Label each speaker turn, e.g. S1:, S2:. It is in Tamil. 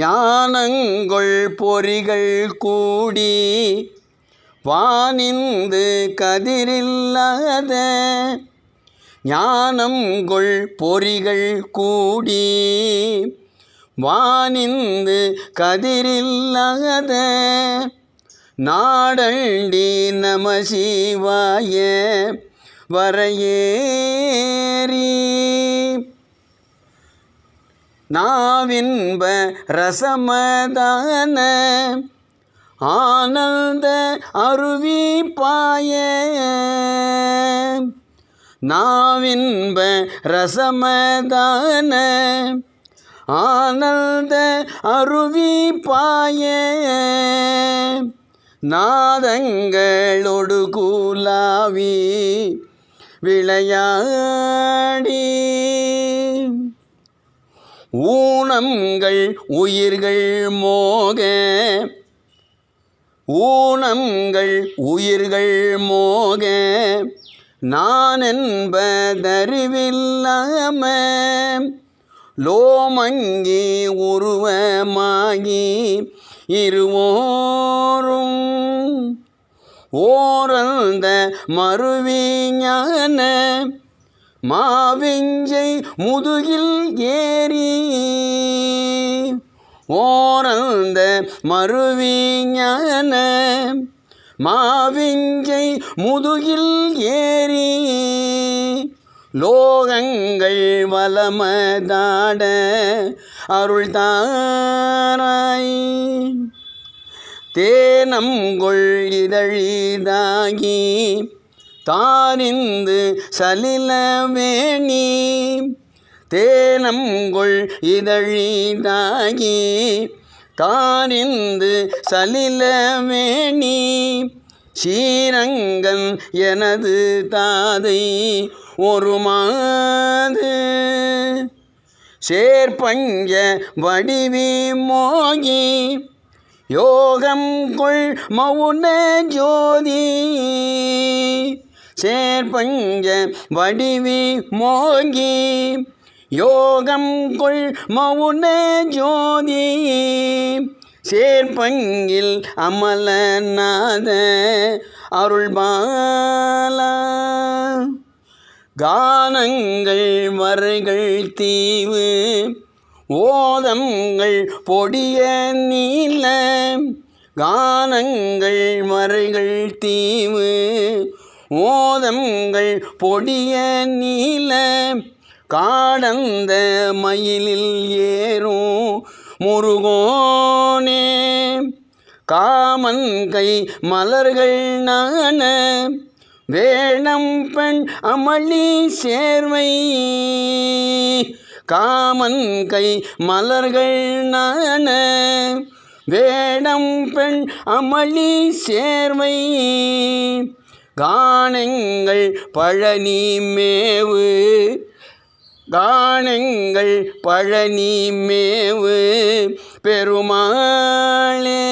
S1: ஞானங்கொள் பொறிகள் கூடி வானிந்து கதிரில்லாத ஞானங்கொள் பொறிகள் கூடி வானிந்து கதிரில்லாத நாடண்டி நம சிவாய வரையேறி. நாவின்ப ரசமதான ஆனந்த அருவி பாய நாவின்ப ரசமதான ஆனந்த அருவி பாய நாதங்களொடு கூலாவி விளையாடி. ஊனங்கள் உயிர்கள் மோக. ஊனங்கள் உயிர்கள் மோக. நான் என்பதறிவில்லாம லோமங்கி உருவமாகி இருவோரும். ஓரந்த மறுவிஞான மாவெஞ்சை முதுகில் ஏறி ஓரந்த மறுவிஞான மாவிஞ்சை முதுகில் ஏறி லோகங்கள் வலமதாட அருள் தாராய். தேனம் கொள் இதழிதாகி தானிந்து சலிலவேணி தேனங்கொள் இதழிதாகி தானிந்து சலிலவேணி சீரங்கன் எனது தாதை ஒரு மாது சேர்பஞ்ச வடிவி மோகி யோகம் கொள் மௌன ஜோதி சேர்பஞ்ச வடிவி மோகி யோகம் கொள் மௌன ஜோதி. சேர்பங்கில் அமலநாத அருள்பாலா. கானங்கள் வரைகள் தீவு ஓதங்கள் பொடிய நீல. கானங்கள் மறைகள் தீவு ஓதங்கள் பொடிய நீல காடந்த மயிலில் ஏறும் முருகோனே. காமன் கை மலர்கள் நான வேணம் பெண் அமளி சேர்வை. காமன் கை மலர்கள் நான வேடம் பெண் அமளி சேர்வை. கானங்கள் பழனி மேவு கானங்கள் பழனி மேவு பெருமாளே.